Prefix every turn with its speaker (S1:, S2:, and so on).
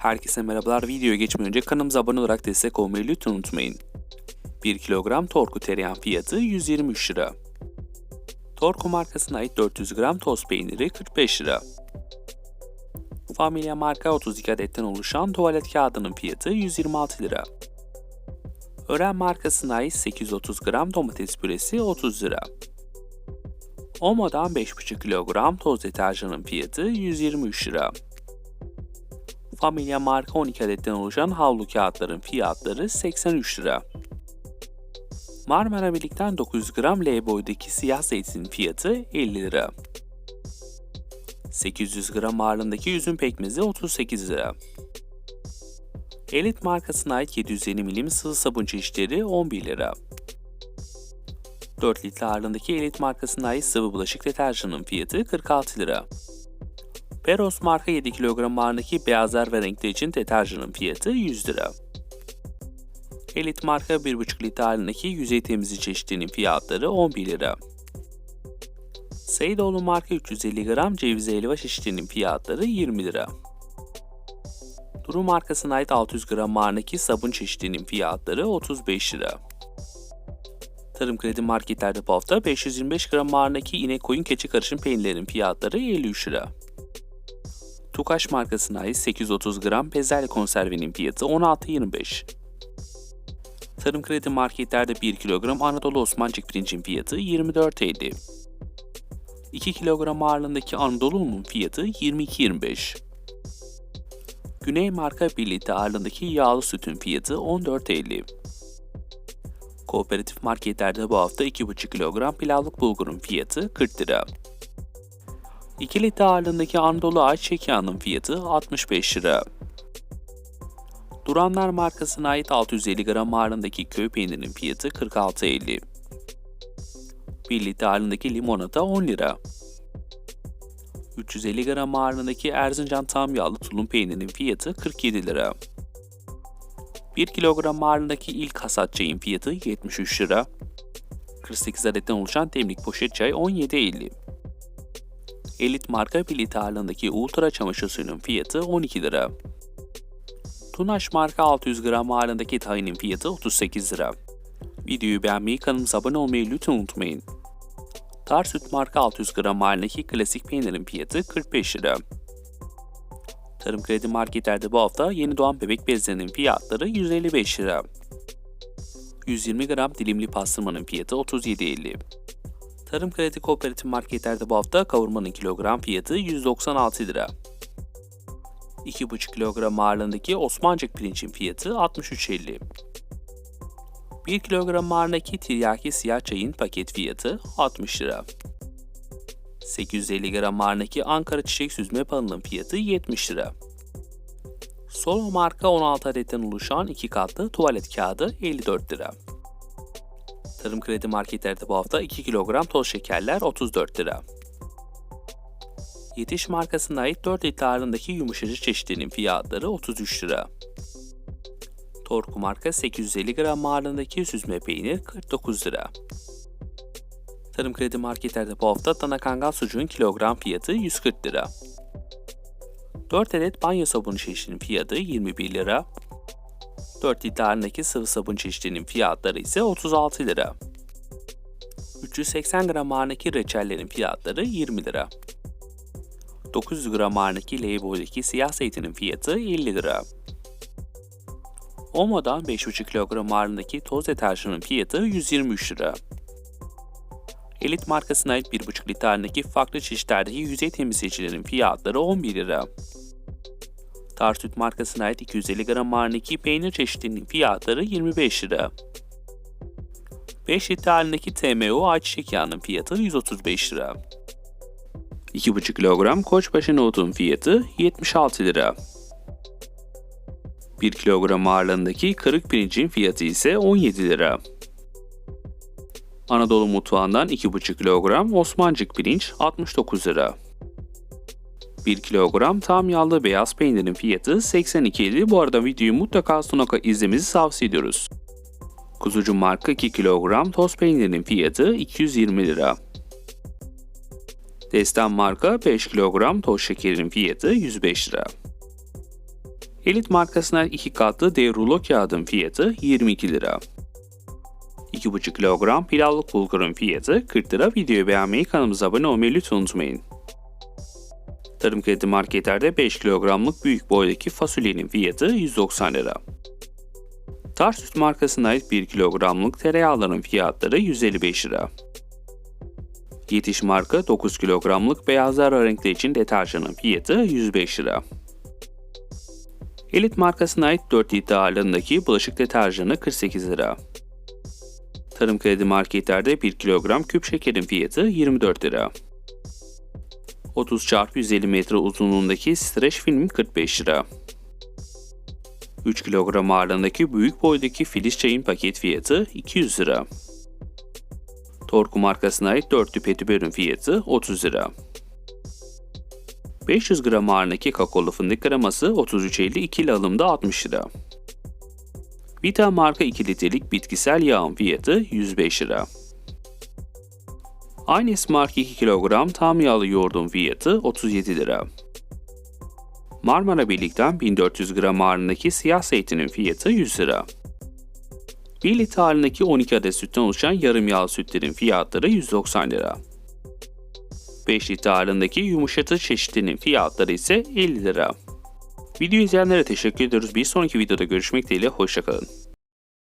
S1: Herkese merhabalar. Videoya geçmeden önce kanalımıza abone olarak destek olmayı lütfen unutmayın. 1 kilogram torku tereyağı fiyatı 123 lira. Torku markasına ait 400 gram toz peyniri 45 lira. Familia marka 32 adetten oluşan tuvalet kağıdının fiyatı 126 lira. Ören markasına ait 830 gram domates püresi 30 lira. Omo'dan 5,5 kilogram toz deterjanın fiyatı 123 lira. Familia marka 12 adetten oluşan havlu kağıtların fiyatları 83 lira. Marmara Birlik'ten 900 gram L boydaki siyah zeytin fiyatı 50 lira. 800 gram ağırlığındaki üzüm pekmezi 38 lira. Elit markasına ait 750 milim sıvı sabun çeşitleri 11 lira. 4 litre ağırlığındaki Elit markasına ait sıvı bulaşık deterjanının fiyatı 46 lira. Peros marka 7 kilogram ağırlığındaki beyazlar ve renkler için deterjanın fiyatı 100 lira. Elit marka 1,5 litre halindeki yüzey temizliği çeşitlerinin fiyatları 11 lira. Seydoğlu marka 350 gram ceviz helva çeşitlerinin fiyatları 20 lira. Duru markasına ait 600 gram ağırlığındaki sabun çeşitlerinin fiyatları 35 lira. Tarım Kredi marketlerde bu hafta 525 gram ağırlığındaki inek koyun keçi karışım peynirlerin fiyatları 53 lira. Tukaş markasına ait 830 gram bezelye konservenin fiyatı 16.25. Tarım Kredi marketlerde 1 kilogram Anadolu Osmancık pirincin fiyatı 24.50. 2 kilogram ağırlığındaki Anadolu unun fiyatı 22.25. Güney marka 1 litre ağırlığındaki yağlı sütün fiyatı 14.50. Kooperatif marketlerde bu hafta 2,5 kilogram pilavlık bulgurun fiyatı 40 lira. 2 litre ağırlığındaki Anadolu ayçiçek yağının fiyatı 65 lira. Duranlar markasına ait 650 gram ağırlığındaki köy peynirinin fiyatı 46.50. 1 litre ağırlığındaki limonata 10 lira. 350 gram ağırlığındaki Erzincan tam yağlı tulum peynirinin fiyatı 47 lira. 1 kilogram ağırlığındaki ilk hasat çayın fiyatı 73 lira. 48 adetten oluşan demlik poşet çay 17.50. Elit marka 1 litre ağırlığındaki ultra çamaşır suyunun fiyatı 12 lira. Tunaş marka 600 gram ağırlığındaki tahinin fiyatı 38 lira. Videoyu beğenmeyi, kanalımıza abone olmayı lütfen unutmayın. Tar süt marka 600 gram ağırlığındaki klasik peynirin fiyatı 45 lira. Tarım Kredi marketlerde bu hafta yeni doğan bebek bezlerinin fiyatları 155 lira. 120 gram dilimli pastırmanın fiyatı 37.50. Tarım Kredi Kooperatif marketlerde bu hafta kavurmanın kilogram fiyatı 196 lira. 2,5 kilogram ağırlığındaki Osmancık pirincin fiyatı 63.50. 1 kilogram ağırlığındaki tiryaki siyah çayın paket fiyatı 60 lira. 850 gram ağırlığındaki Ankara çiçek süzme panının fiyatı 70 lira. Solo marka 16 adetten oluşan 2 katlı tuvalet kağıdı 54 lira. Tarım Kredi marketlerde bu hafta 2 kilogram toz şekerler 34 lira. Yetiş markasına ait 4 litre ağırlığındaki yumuşacı çeşitlerinin fiyatları 33 lira. Torku marka 850 gram ağırlığındaki süzme peynir 49 lira. Tarım Kredi marketlerde bu hafta dana kangal sucuğun kilogram fiyatı 140 lira. 4 adet banyo sabunu çeşidinin fiyatı 21 lira. 4 litre ağırlığındaki sıvı sabun çeşidinin fiyatları ise 36 lira. 380 gram ağırlığındaki reçellerin fiyatları 20 lira. 900 gram ağırlığındaki Leybo'daki siyah zeytinin fiyatı 50 lira. Omo'dan 5,5 kilogram ağırlığındaki toz deterjanın fiyatı 123 lira. Elit markasına ait 1,5 litre ağırlığındaki farklı çeşitlerdeki yüzey temizleyicilerin fiyatları 11 lira. Tarsüt markasına ait 250 gram ağırlığındaki peynir çeşitlerinin fiyatları 25 lira. 5 litre halindeki TMO ayçiçek yağının fiyatı 135 lira. 2,5 kilogram koçbaşı nohutun fiyatı 76 lira. 1 kilogram ağırlığındaki kırık pirincin fiyatı ise 17 lira. Anadolu mutfağından 2,5 kilogram Osmancık pirinç 69 lira. 1 kilogram tam yağlı beyaz peynirin fiyatı 82 lira. Bu arada videoyu mutlaka sonuna izlemenizi tavsiye ediyoruz. Kuzucu marka 2 kilogram toz peynirin fiyatı 220 lira. Destan marka 5 kilogram toz şekerin fiyatı 105 lira. Elit markasına 2 katlı dev rulo kağıdın fiyatı 22 lira. 2,5 kilogram pilavlık bulgurun fiyatı 40 lira. Videoyu beğenmeyi, kanalımıza abone olmayı lütfen unutmayın. Tarım Kredi Marketler'de 5 kilogramlık büyük boydaki fasulyenin fiyatı 190 lira. Tarsus markasına ait 1 kilogramlık tereyağların fiyatları 155 lira. Yetiş marka 9 kilogramlık beyazlar renkli için deterjanın fiyatı 105 lira. Elit markasına ait 4 litre ağırlığındaki bulaşık deterjanı 48 lira. Tarım Kredi Marketler'de 1 kilogram küp şekerin fiyatı 24 lira. 30 x 150 metre uzunluğundaki streç filmin 45 lira. 3 kilogram ağırlığındaki büyük boydaki filiz çayın paket fiyatı 200 lira. Torku markasına ait 4 petibörün fiyatı 30 lira. 500 gram ağırlığındaki kakaolu fındık kreması 33.50 ikili alımda 60 lira. Vita marka 2 litrelik bitkisel yağın fiyatı 105 lira. Aynes marka 2 kilogram tam yağlı yoğurdun fiyatı 37 lira. Marmara Birlik'ten 1400 gram ağırlığındaki siyah zeytinin fiyatı 100 lira. 1 litre ağırlığındaki 12 adet sütten oluşan yarım yağlı sütlerin fiyatları 190 lira. 5 litre ağırlığındaki yumuşatıcı çeşitlerinin fiyatları ise 50 lira. Video izleyenlere teşekkür ediyoruz. Bir sonraki videoda görüşmek dileğiyle hoşçakalın.